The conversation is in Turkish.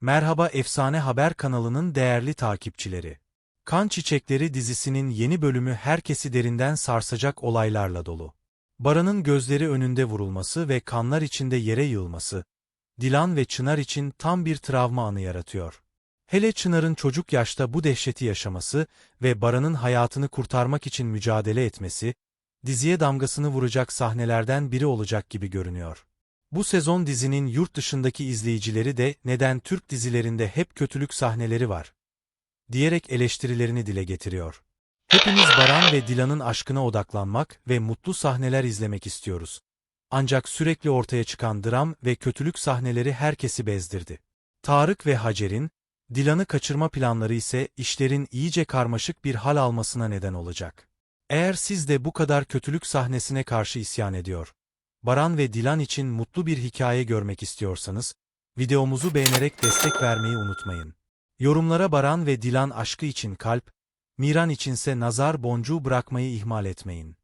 Merhaba Efsane Haber kanalının değerli takipçileri. Kan Çiçekleri dizisinin yeni bölümü herkesi derinden sarsacak olaylarla dolu. Baran'ın gözleri önünde vurulması ve kanlar içinde yere yığılması, Dilan ve Çınar için tam bir travma anı yaratıyor. Hele Çınar'ın çocuk yaşta bu dehşeti yaşaması ve Baran'ın hayatını kurtarmak için mücadele etmesi, diziye damgasını vuracak sahnelerden biri olacak gibi görünüyor. Bu sezon dizinin yurt dışındaki izleyicileri de neden Türk dizilerinde hep kötülük sahneleri var diyerek eleştirilerini dile getiriyor. Hepimiz Baran ve Dilan'ın aşkına odaklanmak ve mutlu sahneler izlemek istiyoruz. Ancak sürekli ortaya çıkan dram ve kötülük sahneleri herkesi bezdirdi. Tarık ve Hacer'in, Dilan'ı kaçırma planları ise işlerin iyice karmaşık bir hal almasına neden olacak. Eğer siz de bu kadar kötülük sahnesine karşı isyan ediyor, Baran ve Dilan için mutlu bir hikaye görmek istiyorsanız, videomuzu beğenerek destek vermeyi unutmayın. Yorumlara Baran ve Dilan aşkı için kalp, Miran içinse nazar boncuğu bırakmayı ihmal etmeyin.